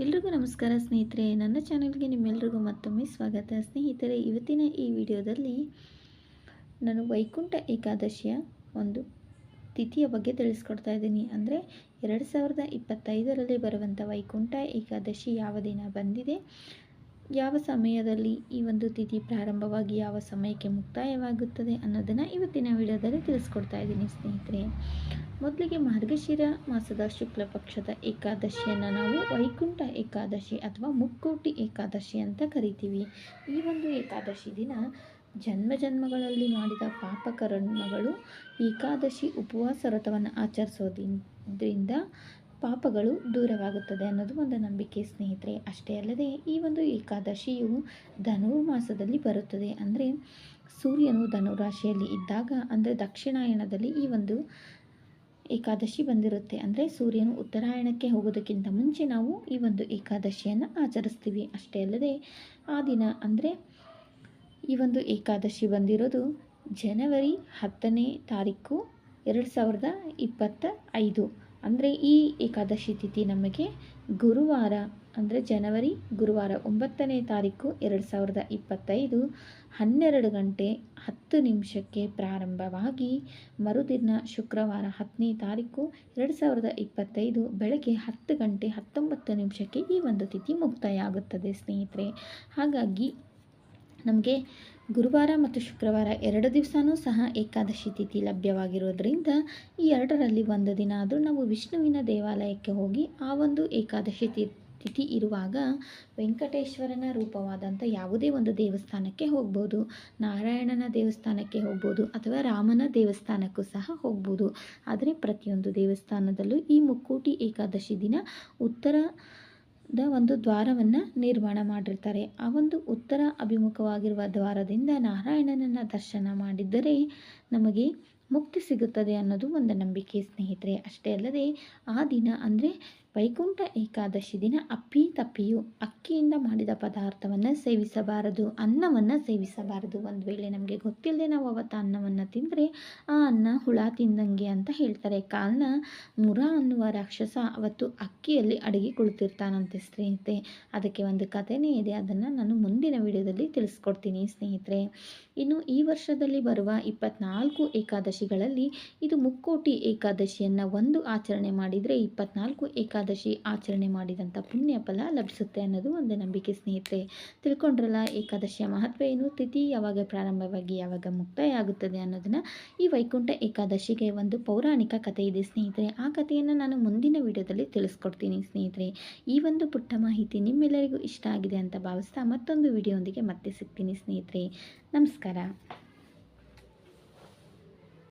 ಎಲ್ರಿಗೂ ನಮಸ್ಕಾರ ಸ್ನೇಹಿತರೆ, ನನ್ನ ಚಾನಲ್ಗೆ ನಿಮ್ಮೆಲ್ರಿಗೂ ಮತ್ತೊಮ್ಮೆ ಸ್ವಾಗತ. ಸ್ನೇಹಿತರೆ, ಇವತ್ತಿನ ಈ ವಿಡಿಯೋದಲ್ಲಿ ನಾನು ವೈಕುಂಠ ಏಕಾದಶಿಯ ಒಂದು ತಿಥಿಯ ಬಗ್ಗೆ ತಿಳಿಸ್ಕೊಡ್ತಾ ಇದ್ದೀನಿ. ಅಂದರೆ ಎರಡು ಸಾವಿರದ ಇಪ್ಪತ್ತೈದರಲ್ಲಿ ಬರುವಂಥ ವೈಕುಂಠ ಏಕಾದಶಿ ಯಾವ ದಿನ ಬಂದಿದೆ? ಯಾವ ಸಮಯದಲ್ಲಿ ಈ ಒಂದು ತಿಥಿ ಪ್ರಾರಂಭವಾಗಿ ಯಾವ ಸಮಯಕ್ಕೆ ಮುಕ್ತಾಯವಾಗುತ್ತದೆ ಅನ್ನೋದನ್ನು ಇವತ್ತಿನ ವಿಡಿಯೋದಲ್ಲಿ ತಿಳಿಸ್ಕೊಡ್ತಾ ಇದ್ದೀನಿ ಸ್ನೇಹಿತರೆ. ಮೊದಲಿಗೆ ಮಾರ್ಗಶಿರ ಮಾಸದ ಶುಕ್ಲ ಪಕ್ಷದ ಏಕಾದಶಿಯನ್ನು ನಾವು ವೈಕುಂಠ ಏಕಾದಶಿ ಅಥವಾ ಮುಕ್ಕೋಟಿ ಏಕಾದಶಿ ಅಂತ ಕರಿತೀವಿ. ಈ ಒಂದು ಏಕಾದಶಿ ದಿನ ಜನ್ಮ ಜನ್ಮಗಳಲ್ಲಿ ಮಾಡಿದ ಪಾಪಕರ್ಮಗಳು ಏಕಾದಶಿ ಉಪವಾಸ ವ್ರತವನ್ನು ಆಚರಿಸೋದ್ರಿಂದ ಪಾಪಗಳು ದೂರವಾಗುತ್ತದೆ ಅನ್ನೋದು ಒಂದು ನಂಬಿಕೆ ಸ್ನೇಹಿತರೆ. ಅಷ್ಟೇ ಅಲ್ಲದೆ ಈ ಒಂದು ಏಕಾದಶಿಯು ಧನುರ್ಮಾಸದಲ್ಲಿ ಬರುತ್ತದೆ. ಅಂದರೆ ಸೂರ್ಯನು ಧನುರಾಶಿಯಲ್ಲಿ ಇದ್ದಾಗ, ಅಂದರೆ ದಕ್ಷಿಣಾಯಣದಲ್ಲಿ ಈ ಒಂದು ಏಕಾದಶಿ ಬಂದಿರುತ್ತೆ. ಅಂದರೆ ಸೂರ್ಯನು ಉತ್ತರಾಯಣಕ್ಕೆ ಹೋಗೋದಕ್ಕಿಂತ ಮುಂಚೆ ನಾವು ಈ ಒಂದು ಏಕಾದಶಿಯನ್ನು ಆಚರಿಸ್ತೀವಿ. ಅಷ್ಟೇ ಅಲ್ಲದೆ ಆ ದಿನ, ಅಂದರೆ ಈ ಒಂದು ಏಕಾದಶಿ ಬಂದಿರೋದು ಜನವರಿ ಹತ್ತನೇ ತಾರೀಕು, ಎರಡು ಸಾವಿರದ ಇಪ್ಪತ್ತ ಐದು ಅಂದರೆ ಈ ಏಕಾದಶಿ ತಿಥಿ ನಮಗೆ ಗುರುವಾರ, ಅಂದರೆ ಜನವರಿ ಗುರುವಾರ ಒಂಬತ್ತನೇ ತಾರೀಕು ಎರಡು ಸಾವಿರದ ಇಪ್ಪತ್ತೈದು ಹನ್ನೆರಡು ಗಂಟೆ ಹತ್ತು ನಿಮಿಷಕ್ಕೆ ಪ್ರಾರಂಭವಾಗಿ ಮರುದಿನ ಶುಕ್ರವಾರ ಹತ್ತನೇ ತಾರೀಕು ಎರಡು ಸಾವಿರದ ಇಪ್ಪತ್ತೈದು ಬೆಳಗ್ಗೆ ಹತ್ತು ಗಂಟೆ ಹತ್ತೊಂಬತ್ತು ನಿಮಿಷಕ್ಕೆ ಈ ಒಂದು ತಿಥಿ ಮುಕ್ತಾಯ ಆಗುತ್ತದೆ ಸ್ನೇಹಿತರೆ. ಹಾಗಾಗಿ ನಮಗೆ ಗುರುವಾರ ಮತ್ತು ಶುಕ್ರವಾರ ಎರಡು ದಿವಸವೂ ಸಹ ಏಕಾದಶಿ ತಿಥಿ ಲಭ್ಯವಾಗಿರೋದ್ರಿಂದ ಈ ಎರಡರಲ್ಲಿ ಒಂದು ದಿನ ಆದರೂ ನಾವು ವಿಷ್ಣುವಿನ ದೇವಾಲಯಕ್ಕೆ ಹೋಗಿ ಆ ಒಂದು ಏಕಾದಶಿ ತಿಥಿ ಇರುವಾಗ ವೆಂಕಟೇಶ್ವರನ ರೂಪವಾದಂಥ ಯಾವುದೇ ಒಂದು ದೇವಸ್ಥಾನಕ್ಕೆ ಹೋಗ್ಬೋದು. ನಾರಾಯಣನ ದೇವಸ್ಥಾನಕ್ಕೆ ಹೋಗ್ಬೋದು ಅಥವಾ ರಾಮನ ದೇವಸ್ಥಾನಕ್ಕೂ ಸಹ ಹೋಗ್ಬೋದು. ಆದರೆ ಪ್ರತಿಯೊಂದು ದೇವಸ್ಥಾನದಲ್ಲೂ ಈ ಮುಕ್ಕೋಟಿ ಏಕಾದಶಿ ದಿನ ಉತ್ತರ ಒಂದು ದ್ವಾರವನ್ನು ನಿರ್ಮಾಣ ಮಾಡಿರ್ತಾರೆ. ಆ ಒಂದು ಉತ್ತರ ಅಭಿಮುಖವಾಗಿರುವ ದ್ವಾರದಿಂದ ನಾರಾಯಣನನ್ನು ದರ್ಶನ ಮಾಡಿದ್ದರೆ ನಮಗೆ ಮುಕ್ತಿ ಸಿಗುತ್ತದೆ ಅನ್ನೋದು ಒಂದು ನಂಬಿಕೆ ಸ್ನೇಹಿತರೆ. ಅಷ್ಟೇ ಅಲ್ಲದೆ ಆ ದಿನ ಅಂದರೆ ವೈಕುಂಠ ಏಕಾದಶಿ ದಿನ ಅಪ್ಪಿ ತಪ್ಪಿಯು ಅಕ್ಕಿಯಿಂದ ಮಾಡಿದ ಪದಾರ್ಥವನ್ನು ಸೇವಿಸಬಾರದು, ಅನ್ನವನ್ನು ಸೇವಿಸಬಾರದು. ಒಂದು ವೇಳೆ ನಮಗೆ ಗೊತ್ತಿಲ್ಲದೆ ನಾವು ಅವತ್ತು ಅನ್ನವನ್ನು ತಿಂದರೆ ಆ ಅನ್ನ ಹುಳ ತಿಂದಂಗೆ ಅಂತ ಹೇಳ್ತಾರೆ. ಕಾರಣ ಮುರ ಅನ್ನುವ ರಾಕ್ಷಸ ಅವತ್ತು ಅಕ್ಕಿಯಲ್ಲಿ ಅಡುಗೆ ಕುಳಿತಿರ್ತಾನಂತೆ ಸ್ನೇಹಿತೆ ಅದಕ್ಕೆ ಒಂದು ಕಥೆನೇ ಇದೆ. ಅದನ್ನು ನಾನು ಮುಂದಿನ ವಿಡಿಯೋದಲ್ಲಿ ತಿಳಿಸ್ಕೊಡ್ತೀನಿ, ಸ್ನೇಹಿತರೆ. ಇನ್ನು ಈ ವರ್ಷದಲ್ಲಿ ಬರುವ ಇಪ್ಪತ್ನಾಲ್ಕು ಏಕಾದಶಿಗಳಲ್ಲಿ ಇದು ಮುಕ್ಕೋಟಿ ಏಕಾದಶಿಯನ್ನು ಒಂದು ಆಚರಣೆ ಮಾಡಿದರೆ ಇಪ್ಪತ್ನಾಲ್ಕು ಏಕಾದಶಿ ಆಚರಣೆ ಮಾಡಿದಂಥ ಪುಣ್ಯ ಫಲ ಲಭಿಸುತ್ತೆ ಅನ್ನೋದು ಒಂದು ನಂಬಿಕೆ, ಸ್ನೇಹಿತರೆ. ತಿಳ್ಕೊಂಡ್ರಲ್ಲ, ಏಕಾದಶಿಯ ಮಹತ್ವ ಏನು? ತಿಥಿ ಯಾವಾಗ ಪ್ರಾರಂಭವಾಗಿ ಯಾವಾಗ ಮುಕ್ತಾಯ ಆಗುತ್ತದೆ ಅನ್ನೋದನ್ನು ಈ ವೈಕುಂಠ ಏಕಾದಶಿಗೆ ಒಂದು ಪೌರಾಣಿಕ ಕಥೆ ಇದೆ, ಸ್ನೇಹಿತರೆ. ಆ ಕಥೆಯನ್ನು ನಾನು ಮುಂದಿನ ವಿಡಿಯೋದಲ್ಲಿ ತಿಳಿಸ್ಕೊಡ್ತೀನಿ, ಸ್ನೇಹಿತರೆ. ಈ ಒಂದು ಪುಟ್ಟ ಮಾಹಿತಿ ನಿಮ್ಮೆಲ್ಲರಿಗೂ ಇಷ್ಟ ಆಗಿದೆ ಅಂತ ಭಾವಿಸ್ತಾ ಮತ್ತೊಂದು ವಿಡಿಯೋದೊಂದಿಗೆ ಮತ್ತೆ ಸಿಗ್ತೀನಿ ಸ್ನೇಹಿತರೆ. ನಮಸ್ಕಾರ.